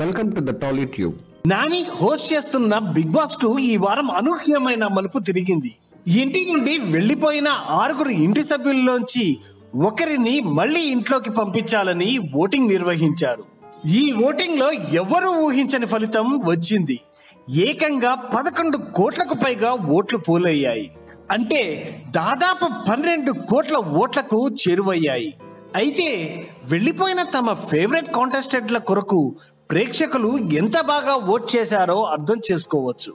Welcome to the Tolly Tube Nani host చేస్తున్న big Boss two ఈ వారం అనూహ్యమైన మలుపు తిరిగింది. ఇంటి నుండి వెళ్ళిపోయిన ఆరుగురు ఇంటి సభ్యుల్లోంచి ఒకరిని మళ్ళీ ఇంట్లోకి పంపించాలని ఓటింగ్ నిర్వహించారు. ఈ ఓటింగ్లో ఎవరూ ఊహించని ఫలితం వచ్చింది. ఏకంగా పదకొండు కోట్లకు పైగా ఓట్లు పోలయ్యాయి. అంటే దాదాపు పన్నెండు కోట్ల ఓట్లకు చేరువయ్యాయి. అయితే వెళ్ళిపోయిన తమ ఫేవరెట్ కాంటెస్టెంట్ల కొరకు ప్రేక్షకులు ఎంత బాగా ఓట్ చేశారో అర్థం చేసుకోవచ్చు.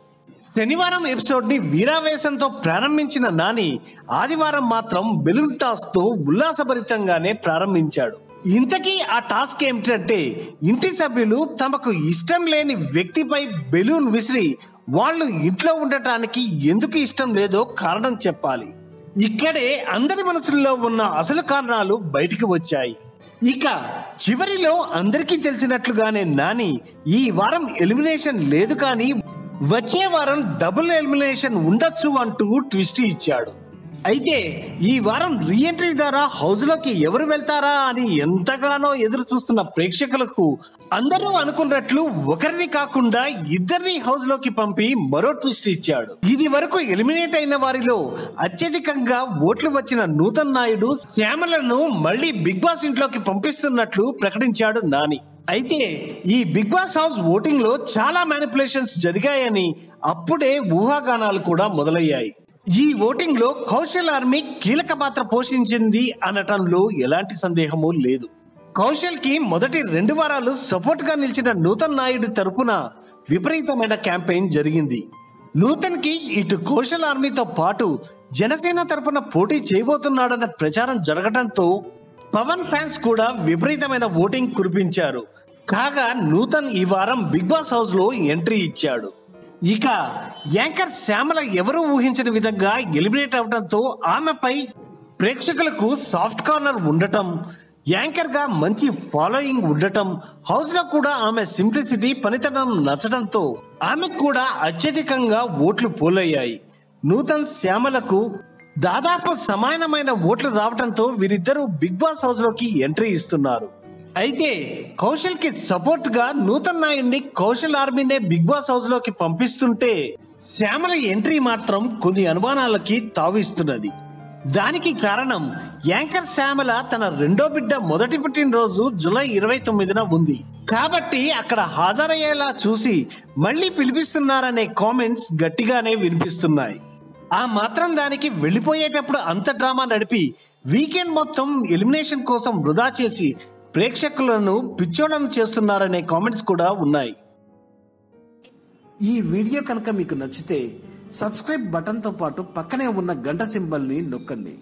శనివారం ఎపిసోడ్ని వీరావేశంతో ప్రారంభించిన నాని ఆదివారం మాత్రం బెలూన్ టాస్తో ఉల్లాసభరితంగానే ప్రారంభించాడు. ఇంతకీ ఆ టాస్క్ ఏమిటంటే ఇంటి సభ్యులు తమకు ఇష్టం లేని వ్యక్తిపై బెలూన్ విసిరి వాళ్ళు ఇంట్లో ఉండటానికి ఎందుకు ఇష్టం లేదో కారణం చెప్పాలి. ఇక్కడే అందరి మనసుల్లో ఉన్న అసలు కారణాలు బయటికి వచ్చాయి. ఇక చివరిలో అందరికీ తెలిసినట్లుగానే నాని ఈ వారం ఎలిమినేషన్ లేదు కానీ వచ్చే వారం డబుల్ ఎలిమినేషన్ ఉండొచ్చు అంటూ ట్విస్ట్ ఇచ్చాడు. అయితే ఈ వారం రీఎంట్రీ ద్వారా హౌస్లోకి ఎవరు వెళ్తారా అని ఎంతగానో ఎదురు చూస్తున్న ప్రేక్షకులకు అందరూ అనుకున్నట్లు ఒకరిని కాకుండా ఇద్దరిని హౌస్లోకి పంపి మరో ట్విస్ట్ ఇచ్చాడు. ఇది వరకు ఎలిమినేట్ అయిన వారిలో అత్యధికంగా ఓట్లు వచ్చిన నూతన్ నాయుడు శ్యామలను మళ్ళీ బిగ్ బాస్ ఇంట్లోకి పంపిస్తున్నట్లు ప్రకటించాడు నాని. అయితే ఈ బిగ్ బాస్ హౌస్ ఓటింగ్లో చాలా మ్యానిపులేషన్స్ జరిగాయని అప్పుడే ఊహాగానాలు కూడా మొదలయ్యాయి. ఈ ఓటింగ్లో కౌశల్ ఆర్మీ కీలక పాత్ర పోషించింది అనటంలో ఎలాంటి సందేహము లేదు. కౌశల్కి మొదటి రెండు వారాలు సపోర్ట్గా నిలిచిన నూతన్ నాయుడు తరపున విపరీతమైన క్యాంపెయిన్ జరిగింది. నూతన్కి ఇటు కౌశల్ ఆర్మీతో పాటు జనసేన తరపున పోటీ చేయబోతున్నాడన్న ప్రచారం జరగడంతో పవన్ ఫ్యాన్స్ కూడా విపరీతమైన ఓటింగ్ కురిపించారు. కాగా నూతన్ ఈ వారం బిగ్ బాస్ హౌస్లో ఎంట్రీ ఇచ్చాడు. ఇక యాంకర్ శ్యామల ఎవరూ ఊహించని విధంగా ఎలిమినేట్ అవడంతో ఆమెపై ప్రేక్షకులకు సాఫ్ట్ కార్నర్ ఉండటం యాంకర్గా మంచి ఫాలోయింగ్ ఉండటం హౌస్లో కూడా ఆమె సింప్లిసిటీ పనితనం నచ్చడంతో ఆమెకు కూడా అత్యధికంగా ఓట్లు పోలయ్యాయి. నూతన్ శ్యామలకు దాదాపు సమానమైన ఓట్లు రావడంతో వీరిద్దరూ బిగ్ బాస్ హౌస్లోకి ఎంట్రీ ఇస్తున్నారు. అయితే కౌశల్కి సపోర్ట్గా నూతన్ నాయుడిని కౌశల్ ఆర్మీనే బిగ్ బాస్ హౌస్లోకి పంపిస్తుంటే శ్యామల ఎంట్రీ మాత్రం కొన్ని అనుమానాలకి తావిస్తున్నది. దానికి కారణం యాంకర్ శ్యామల తన రెండో బిడ్డ మొదటి పుట్టినరోజు జూలై ఇరవై తొమ్మిదిన ఉంది. కాబట్టి అక్కడ హాజరయ్యేలా చూసి మళ్ళీ పిలిపిస్తున్నారనే కామెంట్స్ గట్టిగానే వినిపిస్తున్నాయి. ఆ మాత్రం దానికి వెళ్ళిపోయేటప్పుడు అంత డ్రామా నడిపి వీకెండ్ మొత్తం ఎలిమినేషన్ కోసం వృధా చేసి ప్రేక్షకులను పిచ్చోడం చేస్తున్నారనే కామెంట్స్ కూడా ఉన్నాయి. ఈ వీడియో కనుక మీకు నచ్చితే సబ్స్క్రైబ్ బటన్తో పాటు పక్కనే ఉన్న గంట సింబల్ని నొక్కండి.